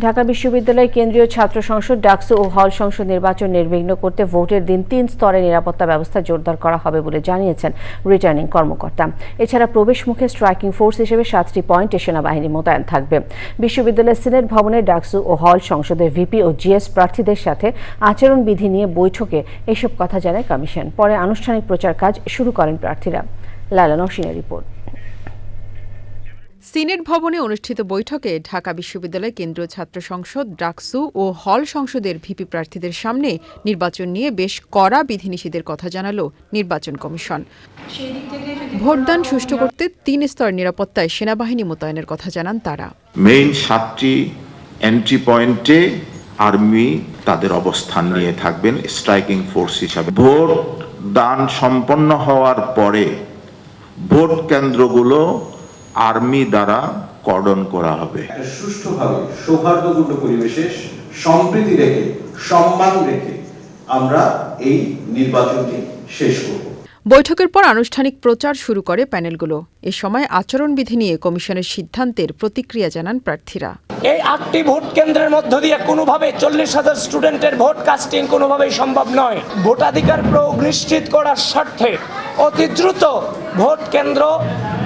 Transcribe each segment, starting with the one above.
ঢাকা বিশ্ববিদ্যালয় কেন্দ্রীয় ছাত্র সংসদ ডাকসু ও হল সংসদ নির্বাচন নির্বিঘ্ন করতে ভোটের দিন তিন স্তরে নিরাপত্তা ব্যবস্থা জোরদার করা হবে বলে জানিয়েছেন রিটার্নিং কর্মকর্তা। এছাড়া প্রবেশ মুখে স্ট্রাইকিং ফোর্স হিসেবে সাতটি পয়েন্টে সেনাবাহিনী মোতায়েন থাকবে। বিশ্ববিদ্যালয়ের সিনেট ভবনে ডাকসু ও হল সংসদের ভিপি ও জিএস প্রার্থীদের সাথে আচরণবিধি নিয়ে বৈঠকে এসব কথা জানায় কমিশন। পরে আনুষ্ঠানিক প্রচার কাজ শুরু করেন প্রার্থীরা। লালা নসিনের রিপোর্ট। সিনেট ভবনে অনুষ্ঠিত বৈঠকে ঢাকা বিশ্ববিদ্যালয় কেন্দ্রীয় ছাত্র সংসদ ডাকসু ও হল সংসদের ভিপি প্রার্থীদের সামনে নির্বাচন নিয়ে বেশ কড়া বিধিনিষেধের কথা জানালো নির্বাচন কমিশন। ভোটদান সুষ্ঠু করতে তিন স্তর নিরাপত্তায় সেনাবাহিনী মোতায়েনের কথা জানান তারা। মেইন সাতটি এন্ট্রি পয়েন্টে আর্মি তাদের অবস্থান নিয়ে থাকবেন, স্ট্রাইকিং ফোর্স হিসাবে। ভোট দান সম্পন্ন হওয়ার পরে ভোট কেন্দ্রগুলো আর্মি দ্বারা কর্ডন করা হবে। সুষ্ঠুভাবে সৌহার্দ্যপূর্ণ পরিবেশে সম্প্রীতি রেখে সম্মান রেখে আমরা এই নির্বাচনটি শেষ করব। বৈঠকের পর আনুষ্ঠানিক প্রচার শুরু করে প্যানেলগুলো। এ সময় আচরণবিধি নিয়ে কমিশনের সিদ্ধান্তের প্রতিক্রিয়া জানান প্রার্থীরা। এই আটটি ভোট কেন্দ্রের মধ্য দিয়ে কোনোভাবে চল্লিশ হাজার স্টুডেন্টের ভোট কাস্টিং কোনোভাবেই সম্ভব নয়। ভোটাধিকার প্রয়োগ নিশ্চিত করার স্বার্থে অতি দ্রুত ভোট কেন্দ্র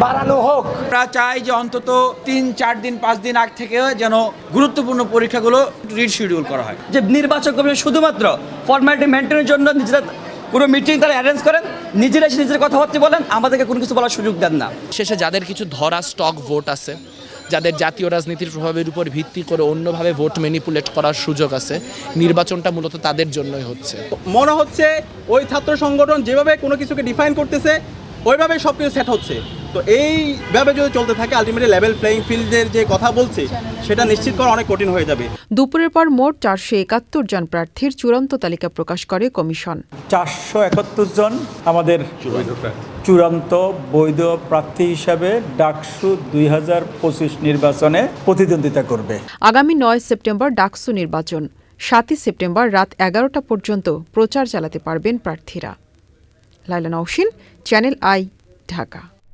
বাড়ানো হোক। আমরা চাই যে অন্তত তিন চার দিন পাঁচ দিন আগ থেকে যেন গুরুত্বপূর্ণ পরীক্ষাগুলো রিশিডিউল করা হয়। যে নির্বাচন কমিশন শুধুমাত্র ফর্মালিটি মেনটেনের জন্য নিজেরা কোনো মিটিং তারা অ্যারেঞ্জ করেন নিজেরা এসে নিজের কথাবার্তা বলেন আমাদেরকে কোনো কিছু বলার সুযোগ দেন না। শেষে যাদের কিছু ধরা স্টক ভোট আছে যাদের জাতীয় রাজনীতির প্রভাবের উপর ভিত্তি করে অন্যভাবে ভোট ম্যানিপুলেট করার সুযোগ আছে, নির্বাচনটা মূলত তাদের জন্যই হচ্ছে। মনে হচ্ছে ওই ছাত্র সংগঠন যেভাবে কোনো কিছুকে ডিফাইন করতেছে ওইভাবে সব কিছু সেট হচ্ছে। তো এইভাবে যদি চলতে থাকে আলটিমেটলি লেভেল প্লেয়িং ফিল্ডের যে কথা বলছি সেটা নিশ্চিত করা অনেক কঠিন হয়ে যাবে। দুপুরের পর মোট চারশো একাত্তর জন প্রার্থীর চূড়ান্ত তালিকা প্রকাশ করে কমিশন। চারশো একাত্তর জন আমাদের চূড়ান্ত বৈধ প্রার্থী হিসাবে ডাকসু দুই হাজার পঁচিশ নির্বাচনে প্রতিদ্বন্দ্বিতা করবে। আগামী নয় সেপ্টেম্বর ডাকসু নির্বাচন। সাতই সেপ্টেম্বর রাত এগারোটা পর্যন্ত প্রচার চালাতে পারবেন প্রার্থীরা। Laila Naushin channel I Dhaka.